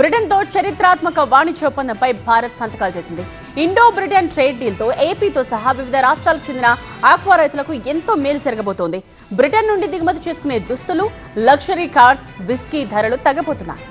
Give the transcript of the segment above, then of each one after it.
బ్రిటన్తో చరిత్రాత్మక వాణిజ్య ఒప్పందంపై భారత్ సంతకాలు చేసింది. ఇండో బ్రిటన్ ట్రేడ్ డీల్తో ఏపీతో సహా వివిధ రాష్ట్రాలకు చెందిన ఆక్వా రైతులకు ఎంతో మేలు జరగబోతోంది. బ్రిటన్ నుండి దిగుమతి చేసుకునే దుస్తులు లగ్జరీ కార్స్ విస్కీ ధరలు తగ్గబోతున్నాయి.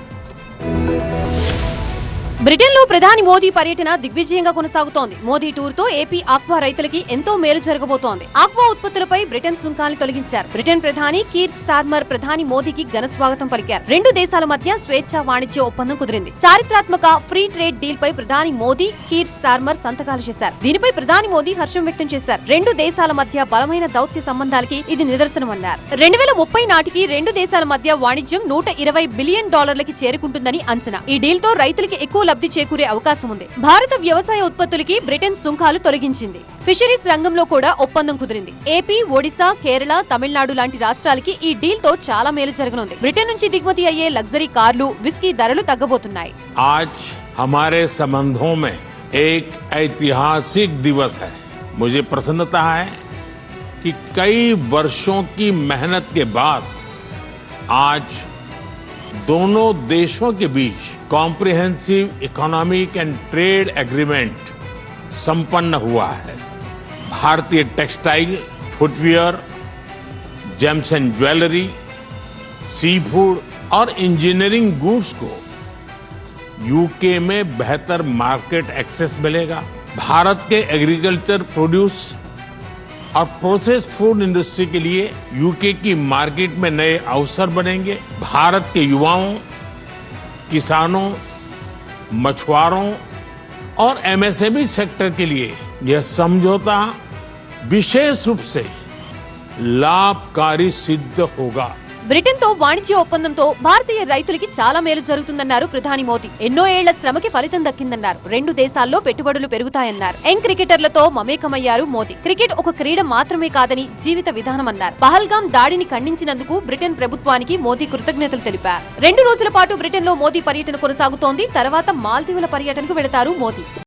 బ్రిటన్లో ప్రధాని మోదీ పర్యటన దిగ్విజయంగా కొనసాగుతోంది. మోదీ టూర్తో ఏపీ ఆక్వా రైతులకి ఎంతో మేలు జరగబోతోంది. ఆక్వా ఉత్పత్తులపై బ్రిటన్ సుంకాలను తొలగించారు. బ్రిటన్ ప్రధాని కీర్ స్టార్మర్ ప్రధాని మోదీకి ఘన స్వాగతం పలికారు. రెండు దేశాల మధ్య స్వేచ్ఛ వాణిజ్య ఒప్పందం కుదిరింది. చారిత్రాత్మక ఫ్రీ ట్రేడ్ డీల్ పై ప్రధాని మోదీ కీర్ స్టార్మర్ సంతకాలు చేశారు. దీనిపై ప్రధాని మోదీ హర్షం వ్యక్తం చేశారు. రెండు దేశాల మధ్య బలమైన దౌత్య సంబంధాలకి ఇది నిదర్శనమన్నారు. రెండు వేల ముప్పై నాటికి రెండు దేశాల మధ్య వాణిజ్యం నూట ఇరవై బిలియన్ డాలర్లకి చేరుకుంటుందని అంచనా. ఈ డీల్తో రైతులకి ఎక్కువ లబ్ధి చేకూరే అవకాశం ఉంది భారత వ్యవసాయ ఉత్పత్తులకి బ్రిటన్ సుంకాలు తొలగించింది ఫిషరీస్ రంగంలో కూడా ఒప్పందం కుదిరింది ఏపీ ఒడిశా కేరళ తమిళనాడు లాంటి రాష్ట్రాలకి ఈ డీల్ తో చాలా మేలు జరగనుంది బ్రిటన్ నుంచి దిగుమతి అయ్యే లగ్జరీ కార్లు విస్కీ ధరలు తగ్గబోతున్నాయి आज हमारे संबंधों में एक ऐतिहासिक दिवस है मुझे प्रसन्नता है कि कई वर्षों की मेहनत के बाद आज दोनों देशों के बीच comprehensive economic and trade agreement संपन्न हुआ है। भारतीय textile, footwear, gems and jewellery sea food और इंजीनियरिंग गुड्स को यूके में बेहतर मार्केट एक्सेस मिलेगा। भारत के एग्रीकल्चर प्रोड्यूस और प्रोसेस फ़ूड इंडस्ट्री के लिए यूके की मार्केट में नए अवसर बनेंगे। भारत के युवाओं किसानों, मछुआरों और एमएसएमई सेक्टर के लिए यह समझौता विशेष रूप से लाभकारी सिद्ध होगा। బ్రిటన్తో వాణిజ్య ఒప్పందంతో భారతీయ రైతులకి చాలా మేలు జరుగుతుందన్నారు ప్రధాని మోదీ. ఎన్నో ఏళ్ళ శ్రమకి ఫలితం దక్కిందన్నారు. రెండు దేశాల్లో పెట్టుబడులు పెరుగుతాయన్నారు. యంగ్ క్రికెటర్లతో మమేకమయ్యారు మోదీ. క్రికెట్ ఒక క్రీడ మాత్రమే కాదని జీవిత విధానం అన్నారు. పహల్గాం దాడిని ఖండించినందుకు బ్రిటన్ ప్రభుత్వానికి మోదీ కృతజ్ఞతలు తెలిపారు. రెండు రోజుల పాటు బ్రిటన్లో మోదీ పర్యటన కొనసాగుతోంది. తర్వాత మాల్దీవుల పర్యటనకు వెళతారు మోదీ.